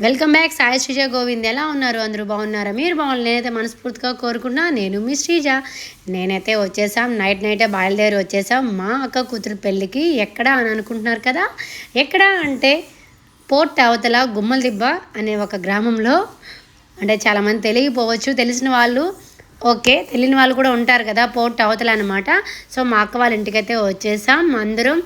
Welcome back. Sai Srija Govind. ఎలా ఉన్నారు? అందరూ బాగున్నారా? మీరు బాగున్నారు నేనైతే మనస్ఫూర్తిగా కోరుకున్నా. నేను మీ శ్రీజ. నేనైతే వచ్చేసాం. నైట్ నైటే బయలుదేరి వచ్చేసాం. మా అక్క కూతురు పెళ్ళికి ఎక్కడ అని అనుకుంటున్నారు కదా? ఎక్కడ అంటే పోర్ట్ అవతల గుమ్మల దిబ్బ అనే ఒక గ్రామంలో. అంటే చాలామంది తెలియకపోవచ్చు తెలిసిన వాళ్ళు. ఓకే తెలియని వాళ్ళు కూడా ఉంటారు కదా పోర్ట్ అవతల అనమాట సో మా అక్క వాళ్ళ ఇంటికైతే వచ్చేసాం. అందరం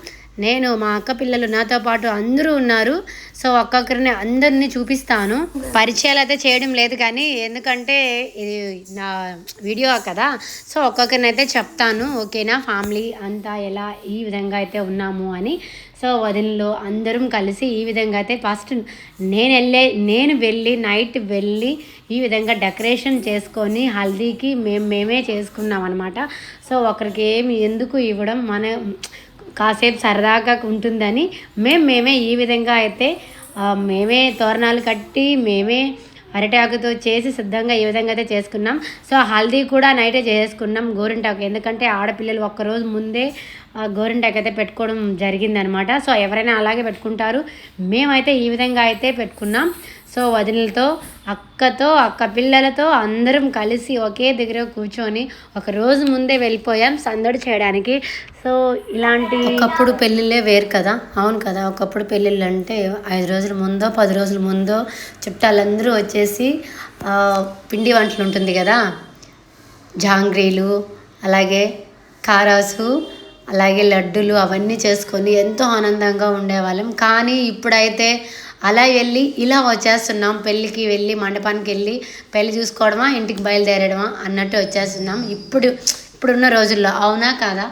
నేను మా అక్క పిల్లలు నాతో పాటు అందరూ ఉన్నారు. సో ఒక్కొక్కరిని అందరినీ చూపిస్తాను. పరిచయాలు అయితే చేయడం లేదు కానీ ఎందుకంటే ఇది నా వీడియో కదా. సో ఒక్కొక్కరిని అయితే చెప్తాను. ఓకేనా? ఫ్యామిలీ అంతా ఎలా ఈ విధంగా అయితే ఉన్నాము అని. సో వదినలో అందరం కలిసి ఈ విధంగా అయితే ఫస్ట్ నేను వెళ్ళే నేను వెళ్ళి నైట్ వెళ్ళి ఈ విధంగా డెకరేషన్ చేసుకొని హల్దీకి మేము మేమే చేసుకున్నాం అనమాట సో ఒకరికి ఏమి ఎందుకు ఇవ్వడం మన కాసేపు సరదాగా ఉంటుందని మేము మేమే ఈ విధంగా అయితే మేమే తోరణాలు కట్టి మేమే అరటాకుతో చేసి సిద్ధంగా ఈ విధంగా అయితే చేసుకున్నాం. సో హల్దీ కూడా నైటే చేసుకున్నాం గోరింటాకు. ఎందుకంటే ఆడపిల్లలు ఒక్కరోజు ముందే గోరింటాకు అయితే పెట్టుకోవడం జరిగిందనమాట. సో ఎవరైనా అలాగే పెట్టుకుంటారు. మేమైతే ఈ విధంగా అయితే పెట్టుకున్నాం. సో వదినలతో అక్కతో అక్క పిల్లలతో అందరం కలిసి ఒకే దగ్గర కూర్చొని ఒక రోజు ముందే వెళ్ళిపోయాం సందడి చేయడానికి. సో ఇలాంటి ఒకప్పుడు పెళ్ళిళ్ళే వేరు కదా. అవును కదా ఒకప్పుడు పెళ్ళిళ్ళు అంటే ఐదు రోజుల ముందో పది రోజుల ముందో చుట్టాలందరూ వచ్చేసి పిండి వంటలు ఉంటుంది కదా. జాంగ్రీలు అలాగే కారాసు అలాగే లడ్డూలు అవన్నీ చేసుకొని ఎంతో ఆనందంగా ఉండేవాళ్ళం. కానీ ఇప్పుడైతే అలా వెళ్ళి ఇలా వచ్చేస్తున్నాం పెళ్ళికి వెళ్ళి మండపానికి వెళ్ళి పెళ్ళి చూసుకోవడమా ఇంటికి బయలుదేరడమా అన్నట్టు వచ్చేస్తున్నాం. ఇప్పుడు ఇప్పుడున్న రోజుల్లో అవునా కాదా?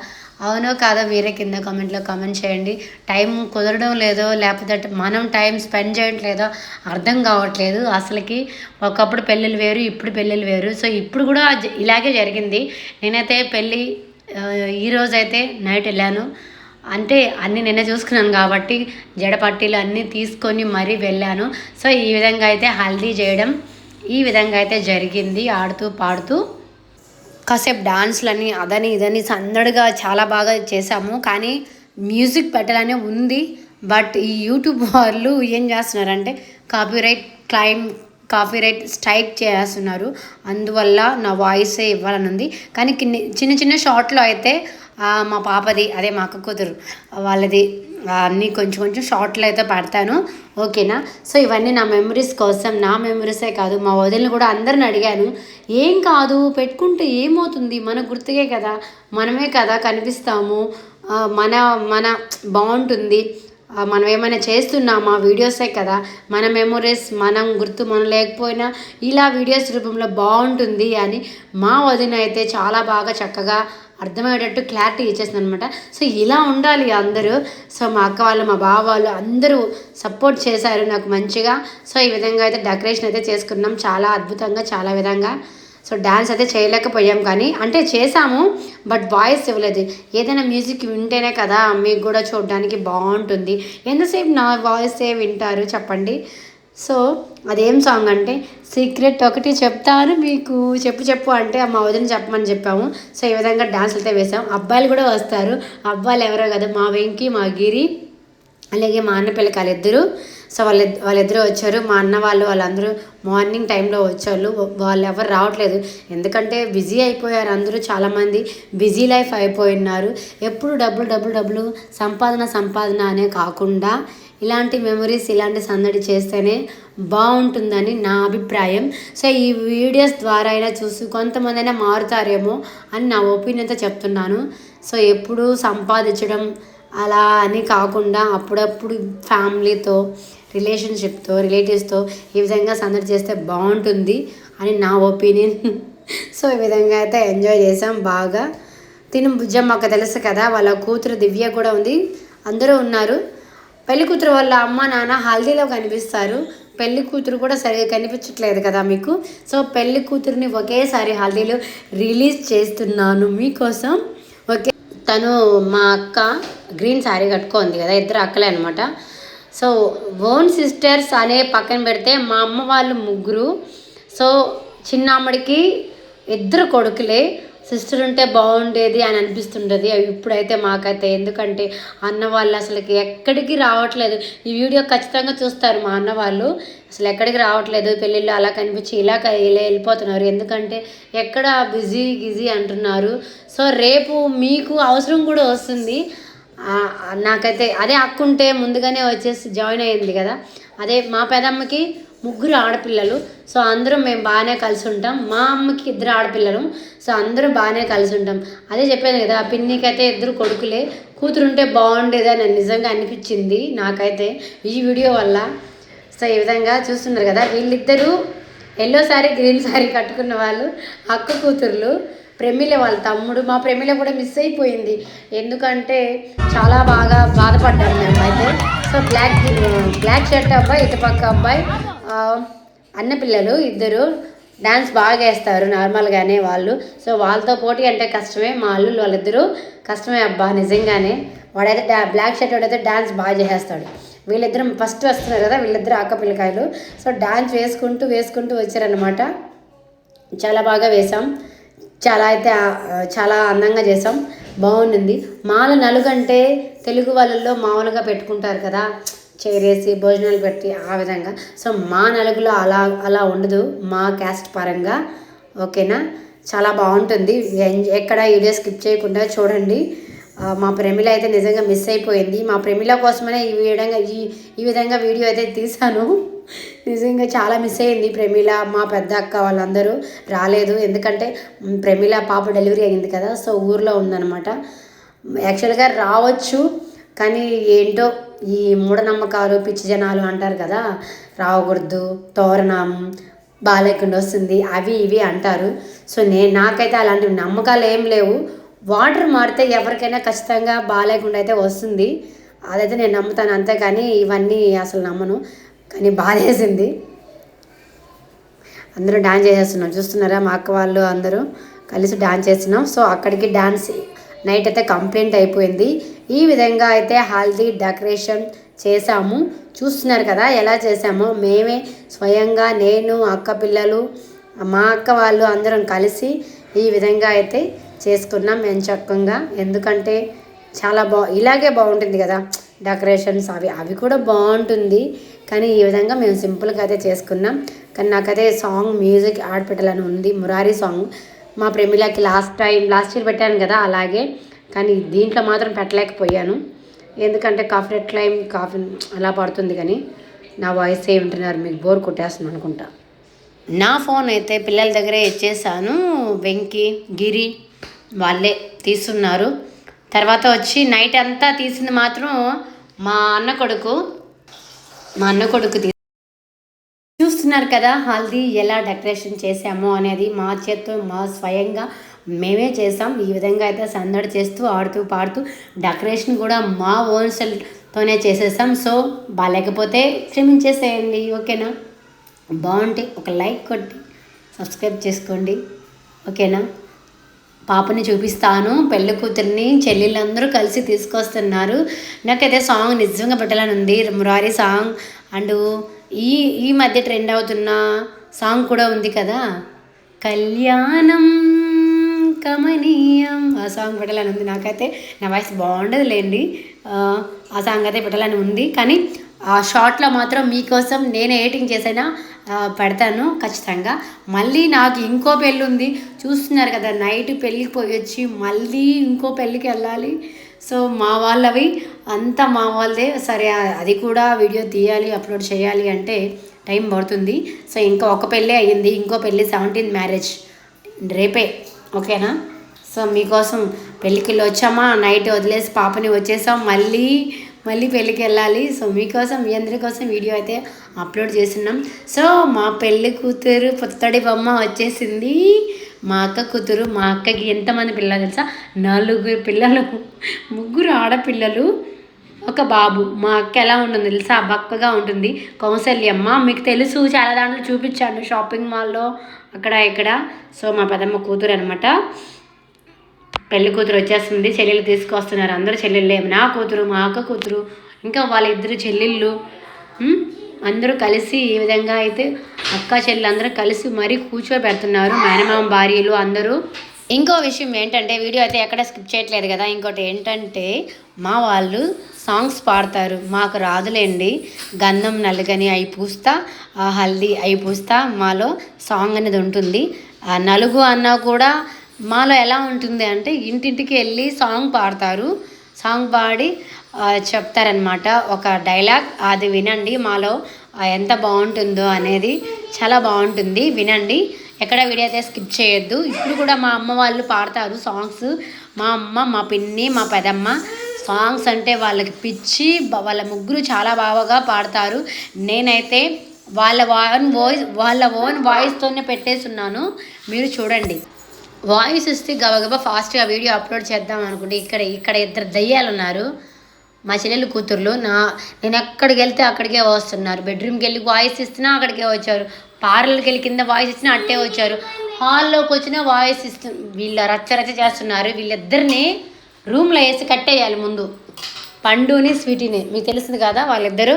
అవునో కాదో మీరే కింద కామెంట్లో కామెంట్ చేయండి. టైం కుదరడం లేదో లేకపోతే మనం టైం స్పెండ్ చేయట్లేదో అర్థం కావట్లేదు. అసలుకి ఒకప్పుడు పెళ్ళిళ్ళు వేరు ఇప్పుడు పెళ్ళిళ్ళు వేరు. సో ఇప్పుడు కూడా ఇలాగే జరిగింది. నేనైతే పెళ్ళి ఈరోజైతే అయితే నైట్ వెళ్ళాను. అంటే అన్నీ నిన్న చూసుకున్నాను కాబట్టి జడ పట్టీలు అన్నీ తీసుకొని మరీ వెళ్ళాను. సో ఈ విధంగా అయితే హల్దీ చేయడం ఈ విధంగా అయితే జరిగింది. ఆడుతూ పాడుతూ కాసేపు డాన్స్లని అదని ఇదని సందడిగా చాలా బాగా చేసాము కానీ మ్యూజిక్ పెట్టాలనే ఉంది. బట్ ఈ యూట్యూబ్ వాళ్ళు ఏం చేస్తున్నారంటే కాపీరైట్ క్లైమ్ కాపీరైట్ స్ట్రైక్ చేస్తున్నారు. అందువల్ల నా వాయిసే ఇవ్వాలని ఉంది. కానీ కిన్ని చిన్న చిన్న షార్ట్లో అయితే మా పాపది అదే మా అక్క కూతురు. వాళ్ళది అన్నీ కొంచెం కొంచెం షార్ట్లు అయితే పడతాను. ఓకేనా? సో ఇవన్నీ నా మెమరీస్ కోసం నా మెమరీసే కాదు మా వదిలిని కూడా అందరిని అడిగాను. ఏం కాదు పెట్టుకుంటే ఏమవుతుంది? మన గుర్తుకే కదా. మనమే కదా కనిపిస్తాము. మన మన బాగుంటుంది. మనం ఏమైనా చేస్తున్నామా వీడియోసే కదా? మన మెమొరీస్ మనం గుర్తు మనం లేకపోయినా ఇలా వీడియోస్ రూపంలో బాగుంటుంది అని మా వదిన అయితే చాలా బాగా చక్కగా అర్థమయ్యేటట్టు క్లారిటీ ఇచ్చేసింది అనమాట సో ఇలా ఉండాలి అందరూ. సో మా అక్క వాళ్ళు మా బావ వాళ్ళు అందరూ సపోర్ట్ చేశారు నాకు మంచిగా. సో ఈ విధంగా అయితే డెకరేషన్ అయితే చేసుకున్నాం. చాలా అద్భుతంగా చాలా విధంగా. సో డ్యాన్స్ అయితే చేయలేకపోయాం కానీ అంటే చేసాము బట్ వాయిస్ ఇవ్వలేదు. ఏదైనా మ్యూజిక్ వింటేనే కదా మీకు కూడా చూడడానికి బాగుంటుంది. ఎంతసేపు నా వాయిసే వింటారు చెప్పండి? సో అదేం సాంగ్ అంటే సీక్రెట్ ఒకటి చెప్తాను మీకు చెప్పు చెప్పు అంటే మా వదిన చెప్పమని చెప్పాము. సో ఈ విధంగా డ్యాన్స్ అయితే వేసాం అబ్బాయిలు కూడా వస్తారు. అబ్బాయిలు ఎవరో కదా మా వెంకి మా గిరి. అలాగే మా అన్న పిల్లకి వాళ్ళిద్దరు సో వాళ్ళ వాళ్ళిద్దరూ వచ్చారు. మా అన్న వాళ్ళు వాళ్ళందరూ మార్నింగ్ టైంలో వచ్చారు. వాళ్ళు ఎవరు రావట్లేదు. ఎందుకంటే బిజీ అయిపోయారు అందరూ చాలామంది. బిజీ లైఫ్ అయిపోయినారు. ఎప్పుడు డబ్బులు డబ్బులు డబ్బులు సంపాదన సంపాదన అనే కాకుండా ఇలాంటి మెమరీస్ ఇలాంటి సందడి చేస్తేనే బాగుంటుందని నా అభిప్రాయం. సో ఈ వీడియోస్ ద్వారా అయినా చూసి కొంతమంది అయినా మారుతారేమో అని నా ఒపీనియన్తో చెప్తున్నాను. సో ఎప్పుడు సంపాదించడం అలా అని కాకుండా అప్పుడప్పుడు ఫ్యామిలీతో రిలేషన్షిప్తో రిలేటివ్స్తో ఈ విధంగా సందడి చేస్తే బాగుంటుంది అని నా ఒపీనియన్. సో ఈ విధంగా అయితే ఎంజాయ్ చేసాం బాగా. తిను బుజ్జమ్మక్క తెలుసు కదా వాళ్ళ కూతురు దివ్య కూడా ఉంది. అందరూ ఉన్నారు. పెళ్ళి కూతురు వాళ్ళ అమ్మ నాన్న హల్దీలో కనిపిస్తారు. పెళ్ళి కూతురు కూడా సరిగా కనిపించట్లేదు కదా మీకు? సో పెళ్ళి కూతురుని ఒకేసారి హల్దీలో రిలీజ్ చేస్తున్నాను మీకోసం. ఓకే. తను మా అక్క గ్రీన్ శారీ కట్టుకుంది కదా ఇద్దరు అక్కలే అనమాట సో ఓన్ సిస్టర్స్ అనే పక్కన పెడితే మా అమ్మ వాళ్ళు ముగ్గురు. సో చిన్నమ్మడికి ఇద్దరు కొడుకులే. సిస్టర్ ఉంటే బాగుండేది అని అనిపిస్తుంటుంది అవి ఇప్పుడైతే మాకైతే ఎందుకంటే అన్న వాళ్ళు అసలుకి ఎక్కడికి రావట్లేదు. ఈ వీడియో ఖచ్చితంగా చూస్తారు మా అన్న వాళ్ళు. అసలు ఎక్కడికి రావట్లేదు. పెళ్ళిళ్ళు అలా కనిపించి ఇలా ఇలా వెళ్ళిపోతున్నారు. ఎందుకంటే ఎక్కడ బిజీ గిజీ అంటున్నారు. సో రేపు మీకు అవసరం కూడా వస్తుంది. నాకైతే అదే అక్కుంటే ముందుగానే వచ్చేసి జాయిన్ అయ్యింది కదా. అదే మా పెదమ్మకి ముగ్గురు ఆడపిల్లలు. సో అందరం మేము బాగానే కలిసి ఉంటాం మా అమ్మకి ఇద్దరు ఆడపిల్లలు. సో అందరం బాగానే కలిసి ఉంటాం అదే చెప్పాను కదా ఆ ఇద్దరు కొడుకులే. కూతురు ఉంటే బాగుండేది అని నిజంగా అనిపించింది నాకైతే. ఈ వీడియో వల్ల. సో ఈ విధంగా చూస్తున్నారు కదా వీళ్ళిద్దరూ ఎల్లో శారీ గ్రీన్ శారీ కట్టుకున్న వాళ్ళు అక్క కూతుర్లు. ప్రమిల వాళ్ళ తమ్ముడు. మా ప్రమిల కూడా మిస్ అయిపోయింది. ఎందుకంటే చాలా బాగా బాధపడ్డాం మేము అయితే సో బ్లాక్ బ్లాక్ షర్ట్ అబ్బాయి ఇటుపక్క అబ్బాయి అన్న పిల్లలు ఇద్దరు డ్యాన్స్ బాగా వేస్తారు నార్మల్గానే వాళ్ళు. సో వాళ్ళతో పోటీ అంటే కష్టమే. మా అల్లుళ్ళు వాళ్ళిద్దరూ కష్టమే అబ్బా నిజంగానే. వాడైతే డా బ్లాక్ షర్ట్ వాడైతే డ్యాన్స్ బాగా చేసేస్తాడు. వీళ్ళిద్దరం ఫస్ట్ వస్తున్నారు కదా వీళ్ళిద్దరు అక్క పిల్లకాయలు. సో డ్యాన్స్ వేసుకుంటూ వేసుకుంటూ వచ్చారనమాట చాలా బాగా వేసాం చాలా అయితే చాలా అందంగా చేసాం బాగుంది మాల నలుగంటే తెలుగు వాళ్ళల్లో మామూలుగా పెట్టుకుంటారు కదా చేరేసి భోజనాలు పెట్టి ఆ విధంగా. సో మా నలుగులో అలా అలా ఉండదు. మా క్యాస్ట్ పరంగా ఓకేనా? చాలా బాగుంటుంది. ఎక్కడ వీడియో స్కిప్ చేయకుండా చూడండి. మా ప్రమిళ అయితే నిజంగా మిస్ అయిపోయింది. మా ప్రేమిల కోసమనే ఈ విధంగా ఈ ఈ విధంగా వీడియో అయితే తీశాను. నిజంగా చాలా మిస్ అయింది ప్రమిల మా పెద్ద అక్క వాళ్ళందరూ రాలేదు. ఎందుకంటే ప్రమిల పాప డెలివరీ అయింది కదా సో ఊర్లో ఉందన్నమాట. యాక్చువల్గా రావచ్చు కానీ ఏంటో ఈ మూఢనమ్మకాలు పిచ్చి జనాలు అంటారు కదా రావకూడదు తోరణం బాగాలేకుండా వస్తుంది అవి ఇవి అంటారు. సో నేను నాకైతే అలాంటి నమ్మకాలు ఏం లేవు. వాటర్ మారితే ఎవరికైనా ఖచ్చితంగా బాగాలేకుండా అయితే వస్తుంది. అదైతే నేను నమ్ముతాను అంతేకాని ఇవన్నీ అసలు నమ్మను. కానీ బాధేసింది అందరూ డాన్స్ చేసేస్తున్నాం చూస్తున్నారా మా అక్క వాళ్ళు అందరూ కలిసి డాన్స్ చేస్తున్నాం. సో అక్కడికి డాన్స్ నైట్ అయితే కంప్లీట్ అయిపోయింది. ఈ విధంగా అయితే హల్దీ డెకరేషన్ చేసాము చూస్తున్నారు కదా ఎలా చేసామో మేమే స్వయంగా నేను అక్క పిల్లలు మా అక్క వాళ్ళు అందరం కలిసి ఈ విధంగా అయితే చేసుకున్నాం. మేము చక్కగా ఎందుకంటే చాలా బా ఇలాగే బాగుంటుంది కదా. డెకరేషన్స్ అవి అవి కూడా బాగుంటుంది. కానీ ఈ విధంగా మేము సింపుల్గా అయితే చేసుకున్నాం. కానీ నాకైతే సాంగ్ మ్యూజిక్ ఆడపెట్టాలని ఉంది. మురారి సాంగ్ మా ప్రేమిలకి లాస్ట్ టైం లాస్ట్ ఇయర్ పెట్టాను కదా అలాగే. కానీ దీంట్లో మాత్రం పెట్టలేకపోయాను. ఎందుకంటే కాఫీ క్లైమ్ కాఫీ అలా పడుతుంది కానీ నా వాయిస్ ఏ వింటున్నారు? మీకు బోర్ కొట్టేస్తుంది అనుకుంటా. నా ఫోన్ అయితే పిల్లల దగ్గరే ఇచ్చేసాను. వెంకి గిరి వాళ్ళే తీస్తున్నారు. తర్వాత వచ్చి నైట్ అంతా తీసింది మాత్రం మా అన్న కొడుకు మా అన్న కొడుకు చూస్తున్నారు కదా హల్దీ ఎలా డెకరేషన్ చేసామో అనేది మా చేత్తో మా స్వయంగా మేమే చేసాం ఈ విధంగా అయితే సందడి చేస్తూ ఆడుతూ పాడుతూ డెకరేషన్ కూడా మా ఓన్ సెల్తోనే చేసేసాం సో బాగాలేకపోతే క్షమించేసేయండి ఓకేనా? బాగుంటే ఒక లైక్ కొట్టి సబ్స్క్రైబ్ చేసుకోండి ఓకేనా? పాపని చూపిస్తాను పెళ్ళి కూతుర్ని చెల్లెళ్ళందరూ కలిసి తీసుకొస్తున్నారు. నాకైతే సాంగ్ నిజంగా పెట్టాలని ఉంది మురారి సాంగ్ అండ్ ఈ ఈ మధ్య ట్రెండ్ అవుతున్న సాంగ్ కూడా ఉంది కదా. కళ్యాణం కమనీయం. ఆ సాంగ్ పెట్టాలని ఉంది నాకైతే. నా వాయిస్ బాగుండదు లేండి ఆ, సాంగ్ అయితే పెట్టాలని ఉంది. కానీ ఆ షార్ట్లో మాత్రం మీకోసం నేను ఎడిటింగ్ చేసైనా? పెడతాను ఖచ్చితంగా. మళ్ళీ నాకు ఇంకో పెళ్ళి ఉంది చూస్తున్నారు కదా నైట్ పెళ్ళికి పోయి వచ్చి మళ్ళీ ఇంకో పెళ్ళికి వెళ్ళాలి. సో మా వాళ్ళవి అంతా మా వాళ్ళదే. సరే అది కూడా వీడియో తీయాలి అప్లోడ్ చేయాలి అంటే టైం పడుతుంది. సో ఇంకా ఒక పెళ్ళి అయ్యింది. ఇంకో పెళ్ళి సెవెంటీన్ మ్యారేజ్ రేపే. ఓకేనా? సో మీకోసం పెళ్ళికి వచ్చామా? నైట్ వదిలేసి పాపని వచ్చేసాం. మళ్ళీ మళ్ళీ పెళ్ళికి వెళ్ళాలి సో మీకోసం మీ అందరి కోసం వీడియో అయితే అప్లోడ్ చేస్తున్నాం. సో మా పెళ్ళి కూతురు పుత్తడి బొమ్మ వచ్చేసింది. మా అక్క కూతురు మా అక్కకి ఎంతమంది పిల్లలు తెలుసా? నలుగురు పిల్లలు. ముగ్గురు ఆడపిల్లలు ఒక బాబు. మా అక్క ఎలా ఉంటుంది తెలుసా? బక్కగా ఉంటుంది. కౌసల్యమ్మ మీకు తెలుసు చాలా దాంట్లో చూపించాను. షాపింగ్ మాల్లో అక్కడ ఇక్కడ. సో మా పెదమ్మ కూతురు అనమాట పెళ్ళి కూతురు వచ్చేస్తుంది. చెల్లెలు తీసుకొస్తున్నారు. అందరూ చెల్లెళ్ళే. నా కూతురు మా అక్క కూతురు ఇంకా వాళ్ళ ఇద్దరు చెల్లెళ్ళు అందరూ కలిసి ఈ విధంగా అయితే అక్క చెల్లెలు అందరూ కలిసి మరీ కూర్చోబెడుతున్నారు. మేనమామ భార్యలు అందరూ. ఇంకో విషయం ఏంటంటే వీడియో అయితే ఎక్కడ స్కిప్ చేయట్లేదు కదా. ఇంకోటి ఏంటంటే మా వాళ్ళు సాంగ్స్ పాడతారు. మాకు రాదులేండి. గంధం నలుగని అయి పూస్తా ఆ హల్దీ అయి పూస్తా మాలో సాంగ్ అనేది ఉంటుంది. ఆ నలుగు అన్నా కూడా మాలో ఎలా ఉంటుంది అంటే ఇంటింటికి వెళ్ళి సాంగ్ పాడతారు. సాంగ్ పాడి చెప్తారనమాట ఒక డైలాగ్ అది వినండి మాలో ఎంత బాగుంటుందో అనేది చాలా బాగుంటుంది. వినండి. ఎక్కడ వీడియో అయితే స్కిప్ చేయొద్దు. ఇప్పుడు కూడా మా అమ్మ వాళ్ళు పాడతారు సాంగ్స్. మా అమ్మ మా పిన్ని మా పెదమ్మ సాంగ్స్ అంటే వాళ్ళకి పిచ్చి వాళ్ళ ముగ్గురు చాలా బాగా పాడతారు. నేనైతే వాళ్ళ ఓన్ వాయిస్ వాళ్ళ ఓన్ వాయిస్తోనే పెట్టేస్తున్నాను. మీరు చూడండి. వాయిస్ ఇస్తే గబగబా ఫాస్ట్గా వీడియో అప్లోడ్ చేద్దాం అనుకుంటే ఇక్కడ ఇక్కడ ఇద్దరు దయ్యాలు ఉన్నారు మా చెల్లెలు కూతుర్లు నా నేను ఎక్కడికి వెళ్తే అక్కడికే వస్తున్నారు. బెడ్రూమ్కి వెళ్ళి వాయిస్ ఇస్తున్నా అక్కడికే వచ్చారు. పార్లర్కి వెళ్ళి కింద వాయిస్ ఇచ్చినా అట్టే వచ్చారు. హాల్లోకి వచ్చిన వాయిస్ ఇస్తు వీళ్ళ రచ్చ రచ్చ చేస్తున్నారు. వీళ్ళిద్దరిని రూమ్లో వేసి కట్టేయాలి ముందు. పండుని స్వీటీని. మీకు తెలిసింది కదా వాళ్ళిద్దరు?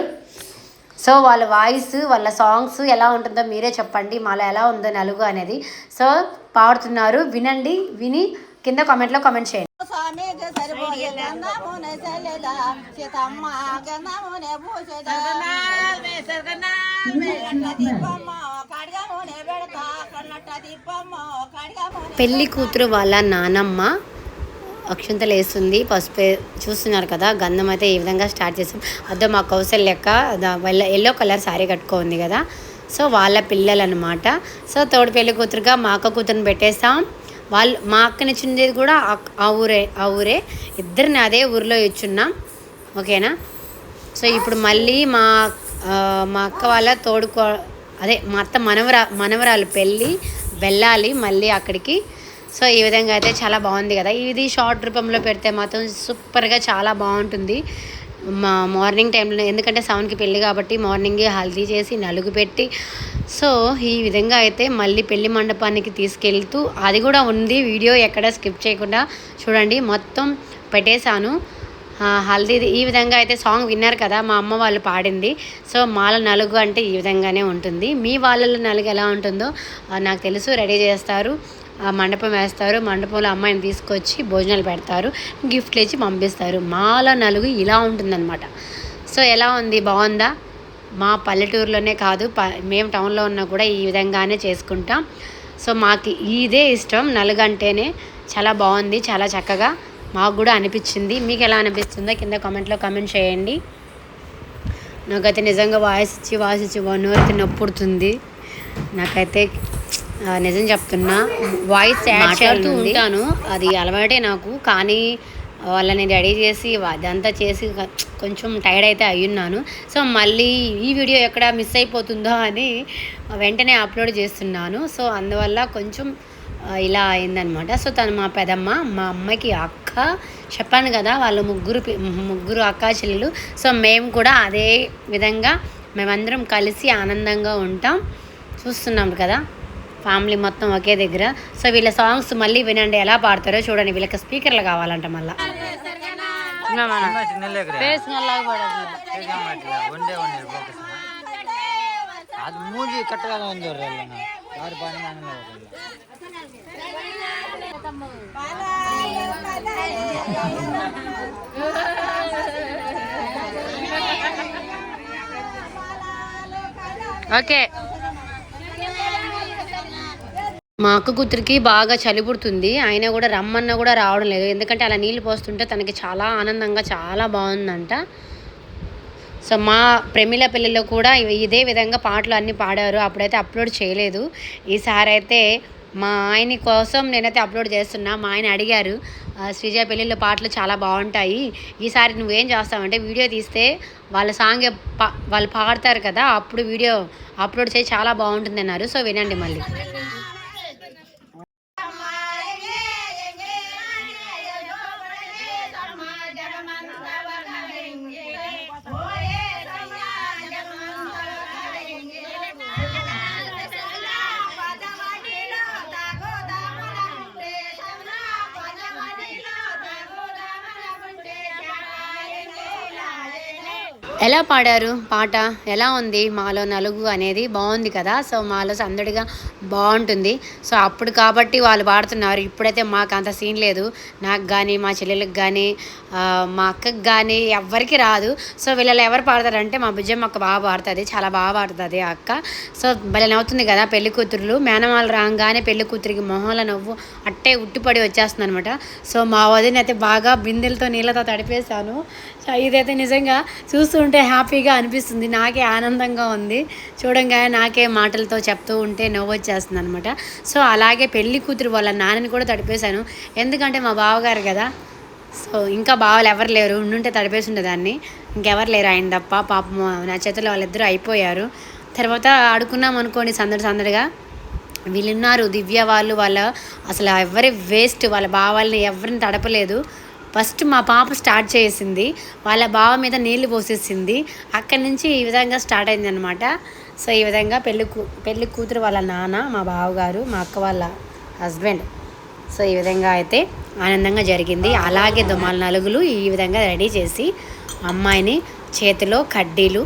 సో వాళ్ళ వాయిస్ వాళ్ళ సాంగ్స్ ఎలా ఉంటుందో మీరే చెప్పండి. మాలో ఎలా ఉందో నలుగు అనేది. సో పాడుతున్నారు. వినండి. విని కింద కామెంట్లో కామెంట్ చేయండి. స్వామికి సరిపోయే గంధమునే చల్లెదా సీతమ్మ గంధమునే పూసేదా. కన్నట్ట దీపమ్మ కడిగమునే పెడతా. కన్నట్ట దీపమ్మ కడిగమునే పెళ్ళి కూతురు వాళ్ళ నానమ్మ అక్షంతలు వేస్తుంది పసుపు చూస్తున్నారు కదా గంధం అయితే ఈ విధంగా స్టార్ట్ చేసాం. అదో మా కౌశల్యక్క ఎల్లో కలర్ శారీ కట్టుకోంది కదా. సో వాళ్ళ పిల్లలు అనమాట సో తోడు పెళ్ళి కూతురుగా మా అక్క కూతురుని పెట్టేస్తాం. వాళ్ళు మా అక్కనిచ్చింది కూడా ఆ- ఊరే ఆ ఊరే. ఇద్దరిని అదే ఊరిలో ఇచ్చున్నాం. ఓకేనా? సో ఇప్పుడు మళ్ళీ మా మా అక్క వాళ్ళ తోడుకో అదే మా అత్త మనవరా మనవరాలు పెళ్ళి వెళ్ళాలి మళ్ళీ అక్కడికి. సో ఈ విధంగా అయితే చాలా బాగుంది కదా. ఇది షార్ట్ రూపంలో పెడితే మాత్రం సూపర్గా చాలా బాగుంటుంది. మా మార్నింగ్ టైంలో ఎందుకంటే సెవెన్కి పెళ్ళి కాబట్టి మార్నింగే హల్దీ చేసి నలుగు పెట్టి సో ఈ విధంగా అయితే మళ్ళీ పెళ్ళి మండపానికి తీసుకెళ్తూ అది కూడా ఉంది వీడియో ఎక్కడ స్కిప్ చేయకుండా చూడండి మొత్తం పెట్టేశాను. హల్దీది ఈ విధంగా అయితే సాంగ్ విన్నారు కదా మా అమ్మ వాళ్ళు పాడింది సో మాల నలుగు అంటే ఈ విధంగానే ఉంటుంది. మీ వాళ్ళలో నలుగు ఎలా ఉంటుందో నాకు తెలుసు రెడీ చేస్తారు. మండపం వేస్తారు. మండపంలో అమ్మాయిని తీసుకొచ్చి భోజనాలు పెడతారు. గిఫ్ట్లు ఇచ్చి పంపిస్తారు. మాల నలుగు ఇలా ఉంటుందన్నమాట. సో ఎలా ఉంది? బాగుందా? మా పల్లెటూరులోనే కాదు. ప మేము టౌన్లో ఉన్నా కూడా ఈ విధంగానే చేసుకుంటాం. సో మాకు ఇదే ఇష్టం. నలుగంటేనే చాలా బాగుంది. చాలా చక్కగా మాకు కూడా అనిపించింది. మీకు ఎలా అనిపిస్తుందో కింద కామెంట్లో కామెంట్ చేయండి. నాకైతే నిజంగా వాయిస్ ఇచ్చి వాయిస్ ఇచ్చి వన్ అవర్ నొప్పుడుతుంది. నాకైతే నిజం చెప్తున్నా. వాయిస్ మాట్లాడుతూ ఉంటాను. అది అలవాటే నాకు. కానీ వాళ్ళని రెడీ చేసి అదంతా చేసి కొంచెం టైర్డ్ అయితే అయ్యున్నాను. సో మళ్ళీ ఈ వీడియో ఎక్కడ మిస్ అయిపోతుందో అని వెంటనే అప్లోడ్ చేస్తున్నాను. సో అందువల్ల కొంచెం ఇలా అయిందనమాట. సో తను మా పెదమ్మ మా అమ్మకి అక్క చెప్పాను కదా వాళ్ళు ముగ్గురు ముగ్గురు అక్క చెల్లెలు. సో మేము కూడా అదే విధంగా మేమందరం కలిసి ఆనందంగా ఉంటాం. చూస్తున్నాం కదా. ఫ్యామిలీ మొత్తం ఒకే దగ్గర సో వీళ్ళ సాంగ్స్ మళ్ళీ వినండి ఎలా పాడతారో చూడండి వీళ్ళకి స్పీకర్లు కావాలంట మళ్ళీ ఓకే మా అక్క కూతురికి బాగా చలి పుడుతుంది. అయినా కూడా రమ్మన్నా కూడా రావడం లేదు. ఎందుకంటే అలా నీళ్ళు పోస్తుంటే తనకి చాలా ఆనందంగా చాలా బాగుందంట. సో మా ప్రమిళ పెళ్ళిలో కూడా ఇదే విధంగా పాటలు అన్నీ పాడారు. అప్పుడైతే అప్లోడ్ చేయలేదు. ఈసారి అయితే మా ఆయన కోసం నేనైతే అప్లోడ్ చేస్తున్నా. మా ఆయన అడిగారు శ్రీజ పెళ్ళిళ్ళ పాటలు చాలా బాగుంటాయి. ఈసారి నువ్వేం చేస్తావంటే వీడియో తీస్తే వాళ్ళ సాంగ్ పా- వాళ్ళు పాడతారు కదా అప్పుడు వీడియో అప్లోడ్ చేసి చాలా బాగుంటుంది అన్నారు. సో వినండి మళ్ళీ. ఎలా పాడారు? పాట ఎలా ఉంది? మాలో నలుగు అనేది బాగుంది కదా. సో మాలో సందడిగా బాగుంటుంది. సో అప్పుడు కాబట్టి వాళ్ళు పాడుతున్నారు. ఇప్పుడైతే మాకు అంత సీన్ లేదు. నాకు కానీ మా చెల్లెలకు కానీ మా అక్కకు కానీ ఎవరికి రాదు. సో వీళ్ళలో ఎవరు పాడతారంటే మా బుజ్జమ్మ అక్క బాగా పాడుతుంది. చాలా బాగా పాడుతుంది ఆ అక్క. సో భలే నవ్వుతుంది కదా పెళ్ళి కూతురులు. మేనమాలు రాగానే పెళ్ళి కూతురికి మొహంలో నవ్వు అట్టే ఉట్టిపడి వచ్చేస్తుంది అనమాట సో మా వదిన అయితే బాగా బిందెలతో నీళ్ళతో తడిపేశాను. సో ఇదైతే నిజంగా చూస్తుంటే హ్యాపీగా అనిపిస్తుంది. నాకే ఆనందంగా ఉంది. చూడంగానే నాకే మాటలతో చెప్తూ ఉంటే నవ్వు వచ్చేస్తుంది అనమాట సో అలాగే పెళ్ళి కూతురు వాళ్ళ నాన్నని కూడా తడిపేశాను. ఎందుకంటే మా బావగారు కదా సో ఇంకా బావలు ఎవరు లేరు ఉండుంటే తడిపేసి ఉండేదాన్ని ఇంకెవరు లేరు ఆయన తప్ప పాపం నా చేతిలో వాళ్ళిద్దరూ అయిపోయారు. తర్వాత ఆడుకున్నాం అనుకోండి సందడి సందడిగా. వీళ్ళున్నారు దివ్య వాళ్ళు వాళ్ళ అసలు ఎవరి వేస్ట్ వాళ్ళ బావాల్ని ఎవరిని తడపలేదు. ఫస్ట్ మా పాప స్టార్ట్ చేసింది. వాళ్ళ బావ మీద నీళ్ళు పోసేసింది. అక్కడి నుంచి ఈ విధంగా స్టార్ట్ అయింది అనమాట సో ఈ విధంగా పెళ్ళి కూ పెళ్ళి కూతురు వాళ్ళ నాన్న మా బావగారు మా అక్క వాళ్ళ హస్బెండ్. సో ఈ విధంగా అయితే ఆనందంగా జరిగింది. అలాగే దొమ్మల నలుగులు ఈ విధంగా రెడీ చేసి అమ్మాయిని చేతిలో కడ్డీలు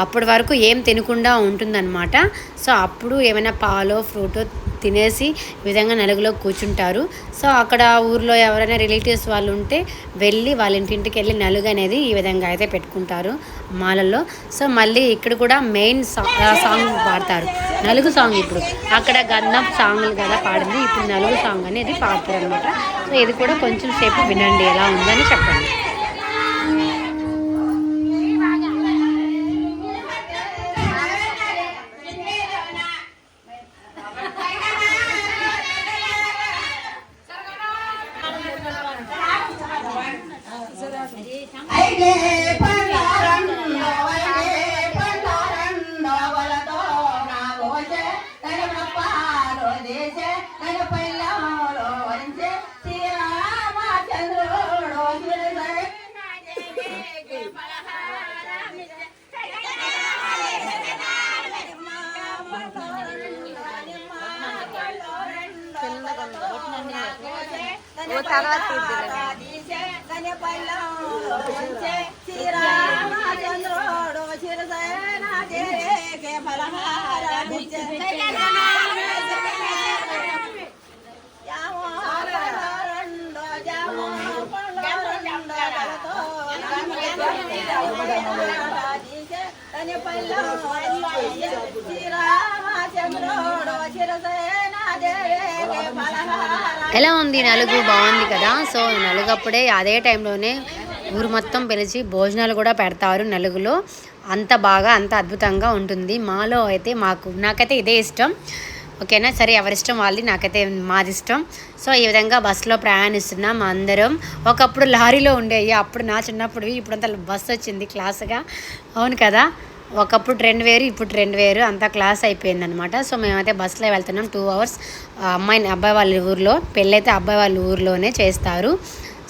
అప్పటి వరకు ఏం తినకుండా ఉంటుందన్నమాట. సో అప్పుడు ఏమైనా పాలో ఫ్రూటో తినేసి విధంగా నలుగులో కూర్చుంటారు. సో అక్కడ ఊర్లో ఎవరైనా రిలేటివ్స్ వాళ్ళు ఉంటే వెళ్ళి వాళ్ళ ఇంటింటికి వెళ్ళి నలుగు అనేది ఈ విధంగా అయితే పెట్టుకుంటారు మాలల్లో. సో మళ్ళీ ఇక్కడ కూడా మెయిన్ సాంగ్ పాడతారు. నలుగు సాంగ్ ఇప్పుడు. అక్కడ గంధం సాంగ్లు కదా పాడింది. ఇప్పుడు నలుగు సాంగ్ అనేది పాడతారు అనమాట సో ఇది కూడా కొంచెం సేపు వినండి. ఎలా ఉందని చెప్పండి. ఓ తర్వాత శ్రీరామచంద్రుడు శిరసైన దేకే శ్రీరామచంద్రుడు శిరసైన దేకే ఫలహార ఎలా ఉంది నలుగు? బాగుంది కదా. సో నలుగు అప్పుడే అదే టైంలోనే ఊరు మొత్తం పిలిచి భోజనాలు కూడా పెడతారు నలుగులో. అంత బాగా అంత అద్భుతంగా ఉంటుంది. మాలో అయితే మాకు నాకైతే ఇదే ఇష్టం. ఓకేనా? సరే ఎవరిష్టం వాళ్ళది నాకైతే మాది ఇష్టం. సో ఈ విధంగా బస్సులో ప్రయాణిస్తున్నాం అందరం. ఒకప్పుడు లారీలో ఉండేవి. అప్పుడు నా చిన్నప్పుడు ఇప్పుడంతా బస్సు వచ్చింది క్లాస్గా అవును కదా? ఒకప్పుడు ట్రెండ్ వేరు ఇప్పుడు ట్రెండ్ వేరు. అంతా క్లాస్ అయిపోయిందనమాట సో మేమైతే బస్సులో వెళ్తున్నాం. టూ అవర్స్ అమ్మాయిని అబ్బాయి వాళ్ళ ఊర్లో పెళ్ళైతే అబ్బాయి వాళ్ళ ఊర్లోనే చేస్తారు.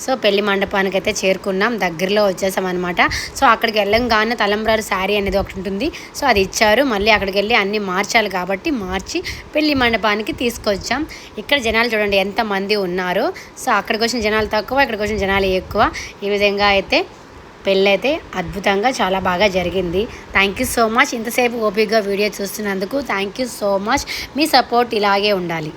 సో పెళ్ళి మండపానికి అయితే చేరుకున్నాం. దగ్గరలో వచ్చేసాం అనమాట సో అక్కడికి వెళ్ళంగానే తలంబ్రారు శారీ అనేది ఒకటి ఉంటుంది. సో అది ఇచ్చారు. మళ్ళీ అక్కడికి వెళ్ళి అన్నీ మార్చాలి కాబట్టి మార్చి పెళ్ళి మండపానికి తీసుకొచ్చాం. ఇక్కడ జనాలు చూడండి ఎంతమంది ఉన్నారు. సో అక్కడికి వచ్చిన జనాలు తక్కువ ఇక్కడికి వచ్చిన జనాలు ఎక్కువ. ఈ విధంగా అయితే పెళ్ళైతే అద్భుతంగా చాలా బాగా జరిగింది. థ్యాంక్ యూ సో మచ్ ఇంతసేపు ఓపిక్గా వీడియో చూస్తున్నందుకు థ్యాంక్ యూ సో మచ్ మీ సపోర్ట్ ఇలాగే ఉండాలి.